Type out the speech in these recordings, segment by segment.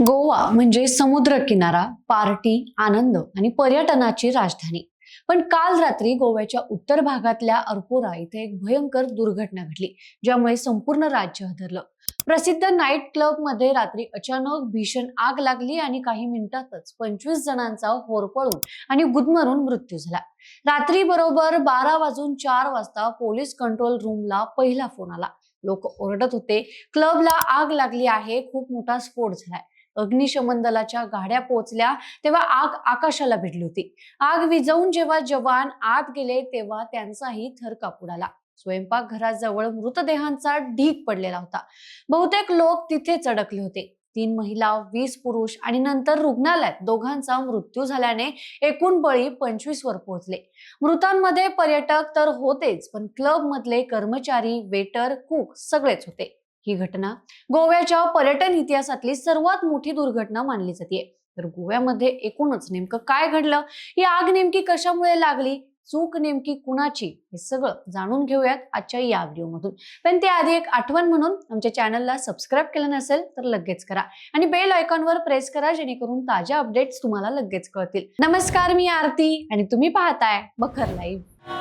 गोवा म्हणजे समुद्र किनारा पार्टी आनंद आणि पर्यटनाची राजधानी. पण काल रात्री गोव्याच्या उत्तर भागातल्या अर्पोरा इथे एक भयंकर दुर्घटना घडली ज्यामुळे संपूर्ण राज्य हादरलं. प्रसिद्ध नाईट क्लबमध्ये रात्री अचानक भीषण आग लागली आणि काही मिनिटातच पंचवीस जणांचा होरपळून आणि गुदमरून मृत्यू झाला. रात्री बरोबर बारा वाजून चार वाजता पोलीस कंट्रोल रूमला पहिला फोन आला. लोक ओरडत होते क्लबला आग लागली आहे खूप मोठा स्फोट झालाय. अग्निशमन दलाच्या गाड्या पोहोचल्या तेव्हा आग आकाशाला भिडली होती. आग विझवून जेव्हा जवान आत गेले तेव्हा त्यांचाही थर कापूड आला स्वयंपाकघराजवळ मृतदेहांचा ढीक पडलेला होता. बहुतेक लोक तिथेच अडकले होते. तीन महिला वीस पुरुष आणि नंतर रुग्णालयात दोघांचा मृत्यू झाल्याने एकूण बळी पंचवीस वर पोहोचले. मृतांमध्ये पर्यटक तर होतेच पण क्लब मधले कर्मचारी वेटर कुक सगळेच होते. ही घटना गोव्याच्या पर्यटन इतिहासातली सर्वात मोठी दुर्घटना मानली जाते. तर गोव्यामध्ये एकूणच नेमकं काय घडलं? ही आग नेमकी कशामुळे लागली? चूक नेमकी कुणाची? हे सगळं जाणून घेऊयात आजच्या या व्हिडिओमधून. पण त्याआधी एक आठवण म्हणून आमच्या चॅनलला सबस्क्राईब केलं नसेल तर लगेच करा आणि बेल आयकॉनवर प्रेस करा जेणेकरून ताज्या अपडेट्स तुम्हाला लगेच कळतील. नमस्कार मी आरती आणि तुम्ही पाहताय बखर लाईव्ह.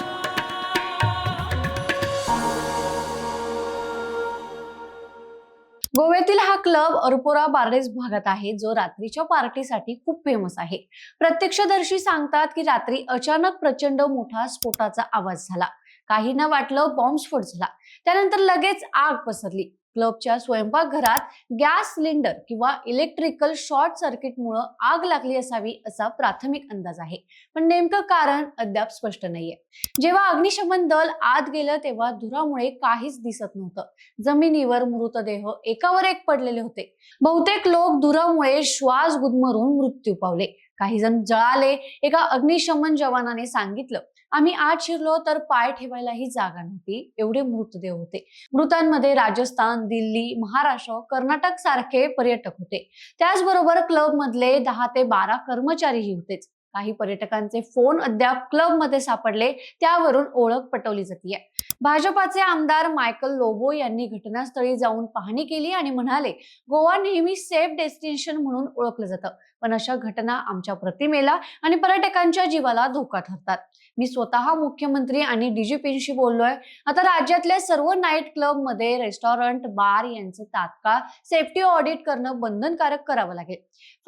गोव्यातील हा क्लब अरपोरा बार्डेस भागात आहे जो रात्रीच्या पार्टीसाठी खूप फेमस आहे. प्रत्यक्षदर्शी सांगतात की रात्री अचानक प्रचंड मोठा स्फोटाचा आवाज झाला. काहींना वाटलं बॉम्बस्फोट झाला. त्यानंतर लगेच आग पसरली. क्लबच्या स्वयंपाकघरात गॅस सिलेंडर किंवा इलेक्ट्रिकल शॉर्ट सर्किटमुळे आग लागली असावी असा प्राथमिक अंदाज आहे. पण नेमकं कारण अद्याप स्पष्ट नाहीये. जेव्हा अग्निशमन दल आत गेलं तेव्हा धुरामुळे काहीच दिसत नव्हतं. जमिनीवर मृतदेह एकावर एक पडलेले होते. बहुतेक लोक धुरामुळे श्वास गुदमरून मृत्यू पावले. काही जण जळाले. एका अग्निशमन जवानाने सांगितलं आम्ही आत शिरलो तर पाय ठेवायलाही जागा नव्हती. एवढे मृतदेह होते. मृतांमध्ये राजस्थान दिल्ली महाराष्ट्र कर्नाटक सारखे पर्यटक होते. त्याचबरोबर क्लब मधले दहा ते बारा कर्मचारीही होतेच. काही पर्यटकांचे फोन अद्याप क्लबमध्ये सापडले त्यावरून ओळख पटवली जाते भाजपाचे आमदार मायकल लोबो यांनी घटनास्थळी जाऊन पाहणी केली आणि म्हणाले गोवा नेहमी सेफ डेस्टिनेशन म्हणून ओळखलं जातं पण अशा घटना आमच्या प्रतिमेला आणि पर्यटकांच्या जीवाला धोका ठरतात. मी स्वतः मुख्यमंत्री आणि डीजीपींशी बोललोय. आता राज्यातल्या सर्व नाईट क्लबमध्ये रेस्टॉरंट बार यांचं तात्काळ सेफ्टी ऑडिट करणं बंधनकारक करावं लागेल.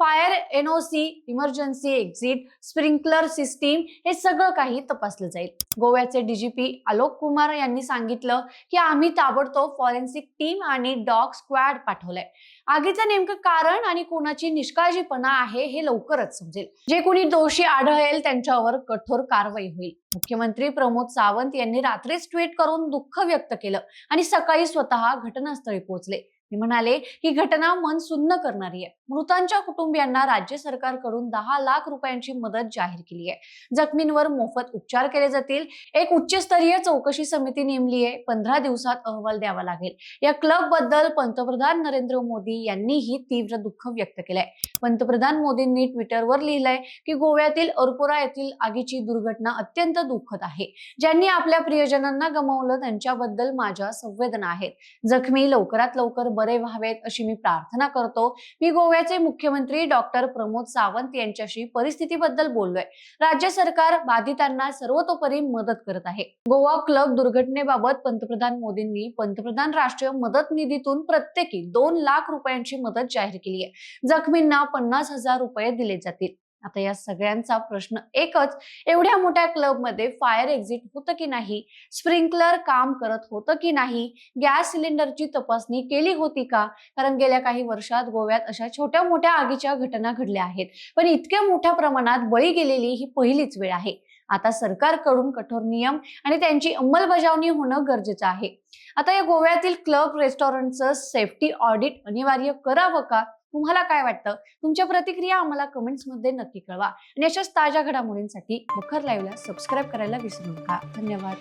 Fire NOC emergency exit sprinkler system हे सगळं काही तपासलं जाईल. गोव्याचे डीजीपी आलोक कुमार यांनी सांगितलं की आम्ही ताबडतोब फॉरेन्सिक टीम आणि डॉग स्क्वॅड पाठवलंय. आगीचं नेमकं कारण आणि कोणाची निष्काळजीपणा आहे हे लवकरच समजेल. जे कोणी दोषी आढळेल त्यांच्यावर कठोर कारवाई होईल. मुख्यमंत्री प्रमोद सावंत यांनी रात्रीच ट्विट करून दुःख व्यक्त केलं आणि सकाळी स्वतः घटनास्थळी पोहोचले. ते म्हणाले ही घटना मन सुन्न करणारी आहे. मृतांच्या कुटुंबियांना राज्य सरकारकडून दहा लाख रुपयांची मदत जाहीर केली आहे. जखमींवर मोफत उपचार केले जातील. एक उच्चस्तरीय चौकशी समिती नेमली आहे. पंधरा दिवसात अहवाल द्यावा लागेल. या क्लबबद्दल पंतप्रधान नरेंद्र मोदी यांनीही तीव्र दुःख व्यक्त केलंय. पंतप्रधान मोदींनी ट्विटरवर लिहिलंय की गोव्यातील अरपोरा येथील आगीची दुर्घटना अत्यंत दुःखद आहे. ज्यांनी आपल्या प्रियजनांना गमावलं त्यांच्याबद्दल माझ्या संवेदना आहेत. जखमी लवकरात लवकर बरे व्हावेत अशी मी प्रार्थना करतो. मी गोव्याचे मुख्यमंत्री डॉक्टर प्रमोद सावंत यांच्याशी परिस्थितीबद्दल बोललोय. राज्य सरकार बाधितांना सर्वतोपरी मदत करत आहे. गोवा क्लब दुर्घटनेबाबत पंतप्रधान मोदींनी पंतप्रधान राष्ट्रीय मदत निधीतून प्रत्येकी दोन लाख रुपयांची मदत जाहीर केली आहे. जखमींना पन्नास हजार रुपये दिले जातील. आता या सगळ्यांचा प्रश्न एकच एवढ्या मोठ्या क्लबमध्ये फायर एक्झिट होतं की नाही? स्प्रिंकलर काम करत होतं की नाही? गॅस सिलेंडरची तपासणी केली होती का? कारण गेल्या काही वर्षात गोव्यात अशा छोट्या मोठ्या आगीच्या घटना घडल्या आहेत. पण इतक्या मोठ्या प्रमाणात बळी गेलेली ही पहिलीच वेळ आहे. आता सरकारकडून कठोर नियम आणि त्यांची अंमलबजावणी होणं गरजेचं आहे. आता या गोव्यातील क्लब रेस्टॉरंटचं सेफ्टी ऑडिट अनिवार्य करावं का? तुम्हाला काय वाटतं? तुमच्या प्रतिक्रिया आम्हाला कमेंट्समध्ये नक्की कळवा. आणि अशाच ताज्या घडामोडींसाठी मुखर लाईव्हला सबस्क्राईब करायला विसरू नका. धन्यवाद.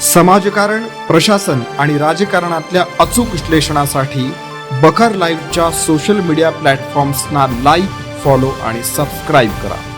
समाजकारण प्रशासन आणि राजकारणातल्या अचूक विश्लेषणासाठी बखर लाईव्हच्या सोशल मीडिया प्लॅटफॉर्म्सना लाईक फॉलो आणि सबस्क्राईब करा.